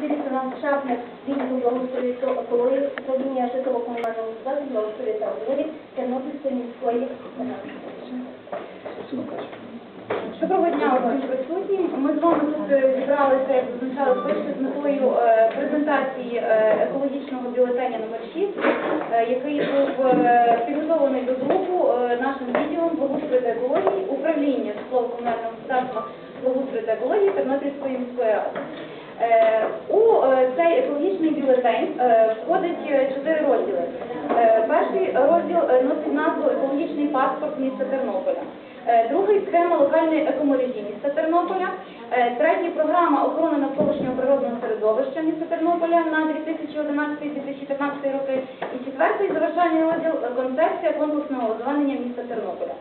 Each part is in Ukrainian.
Василь Іван Шапник, відділ благоустрою та екології, управління житлово-комунального господарства, благоустрою та екології Тернопільської міської ради. Доброго дня усім присутнім. Ми з вами тут зібралися, як зазначали вперше з метою презентації екологічного бюлетеня номер 6, е, який був підготовлений до друку нашим відділом благоустрою та екології управління житлово-комунального господарства благоустрою та екології Тернопільської міської ради. Е, У е, цей екологічний бюлетень е, входить чотири розділи. Перший розділ носить назву екологічний паспорт міста Тернополя. Другий схема локальної екомережі міста Тернополя. Третій програма охорони навколишнього природного середовища міста Тернополя на 2011-2015 роки. І четвертий завершальний розділ концепція комплексного озеленення міста Тернополя.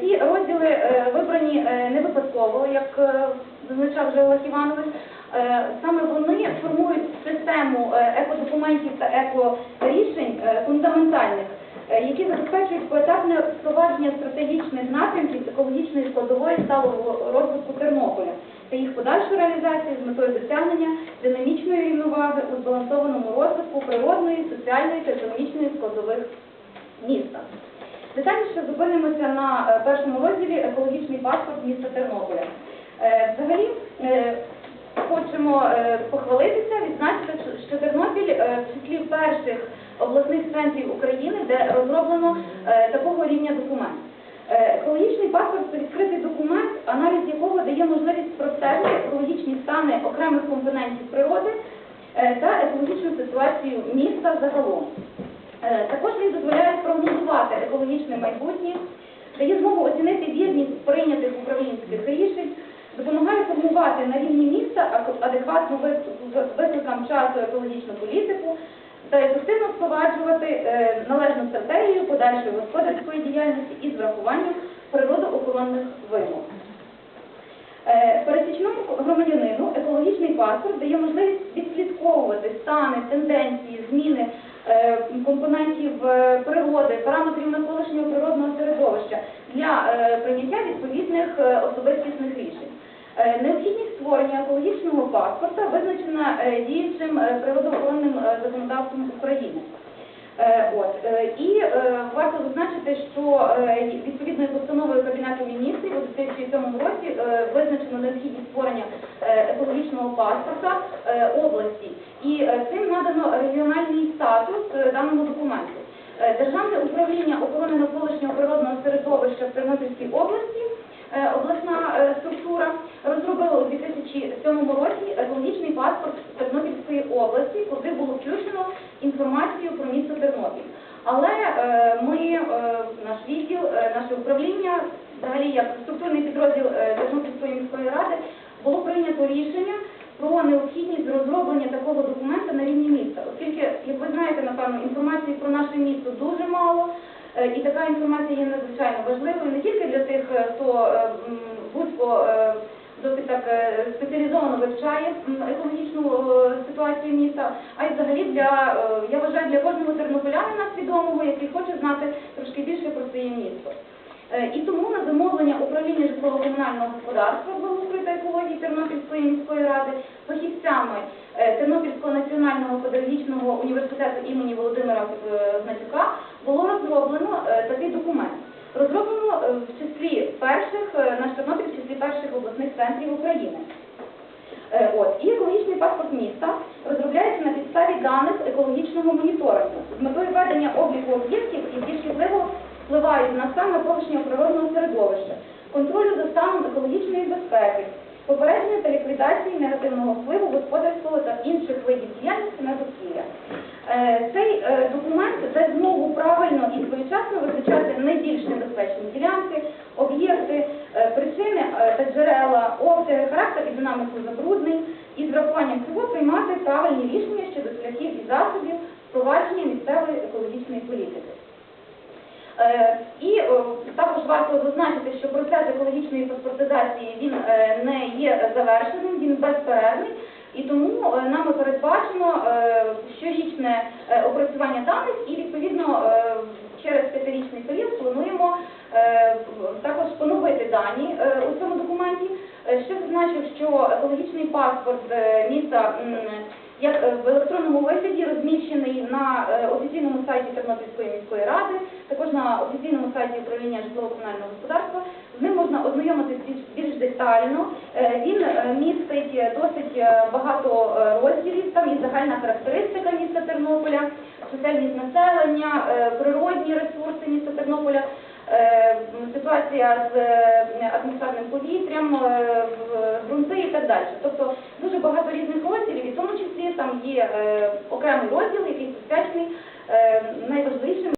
Ці розділи вибрані не випадково, як зазначав вже Олег Іванович. Е, Саме вони формують систему е, екодокументів та екорішень е, фундаментальних, які забезпечують поетапне впровадження стратегічних напрямків екологічної складової сталого розвитку Тернополя та їх подальшу реалізацію з метою досягнення динамічної рівноваги у збалансованому розвитку природної, соціальної та економічної складових міста. Детальніше зупинимося на першому розділі екологічний паспорт міста Тернополя. Взагалі хочемо е, похвалитися, відзначити, що- Тернопіль е, в числі перших обласних центрів України, де розроблено е, такого рівня документ. Екологічний паспорт це відкритий документ, аналіз якого дає можливість простежити екологічні стани окремих компонентів природи та екологічну ситуацію міста загалом. Також він дозволяє прогнозувати екологічне майбутнє, дає змогу оцінити вірність прийнятих управлінських рішень, допомагає формувати на рівні міста ви- в- викликам часу екологічну політику та ефективно впроваджувати е, належну стратегію подальшої господарської діяльності із врахуванням природоохоронних вимог. Е, Пересічному громадянину екологічний паспорт дає можливість відслідковувати стани, тенденції, зміни е, компонентів е, природи, параметрів навколишнього природного середовища для е, прийняття відповідних е, особистісних рішень. Е, Необхідність створення екологічного паспорта визначена е, діючим е, природоохоронним е, законодавством України. Е, От і варто зазначити, що відповідною постановою Кабінету міністрів у 2007 році визначено необхідність створення екологічного паспорта області, і цим надано регіональний статус даному документу. Державне управління охорони навколишнього природного середовища в Тернопільській області. Обласна структура розробила у 2007 році екологічний паспорт Тернопільської області, куди було включено інформацію про місто Тернопіль. Але е, ми, е, наш відділ, е, наше управління, взагалі як структурний підрозділ Тернопільської міської ради, було прийнято рішення про необхідність розроблення такого документа на рівні міста, оскільки, як ви знаєте, напевно, інформації про наше місто дуже мало. І така інформація є надзвичайно важливою не тільки для тих, хто е, досить так е, спеціалізовано вивчає екологічну е, ситуацію міста, а й взагалі для е, я вважаю для кожного тернополянина свідомого, який хоче знати трошки більше про своє місто. І тому на замовлення управління житлово-комунального господарства благоустрою екології Тернопільської міської ради фахівцями Тернопільського національного педагогічного університету імені Володимира Гнатюка було розроблено такий документ. Розроблено е, в числі перших, е, наш Тернопіль в числі перших обласних центрів України. Е, От. І екологічний паспорт міста розробляється на підставі даних екологічного моніторингу з метою ведення обліку об'єктів, які шкідливо впливають на стан навколишнього природного середовища, контролю за станом екологічної безпеки, попередження та ліквідації негативного впливу господарського та інших видів діяльності на довкілля. Цей документ дасть змогу правильно і своєчасно визначати найбільш небезпечні обсяги, характер і динаміку забруднень, і з врахуванням цього приймати правильні рішення щодо шляхів і засобів впровадження місцевої екологічної політики. Е, І також варто зазначити, що процес екологічної паспортизації він е, не є завершеним, він безперервний, і тому е, нами передбачено щорічне опрацювання даних і відповідно через п'ятирічний період плануємо е, Ще зазначу, що екологічний паспорт е, міста як е, в електронному вигляді розміщений на е, офіційному сайті Тернопільської міської ради, також на офіційному сайті управління житлово-комунального господарства. З ним можна ознайомитись більш, детально. Він містить досить багато розділів. Там є загальна характеристика міста Тернополя, чисельність населення, природні ресурси міста Тернополя. Ситуація з атмосферним повітрям, е, в- ґрунти і так далі. Тобто дуже багато різних розділів, і в тому числі там є е, окремий розділ, який присвячений е, найважливішим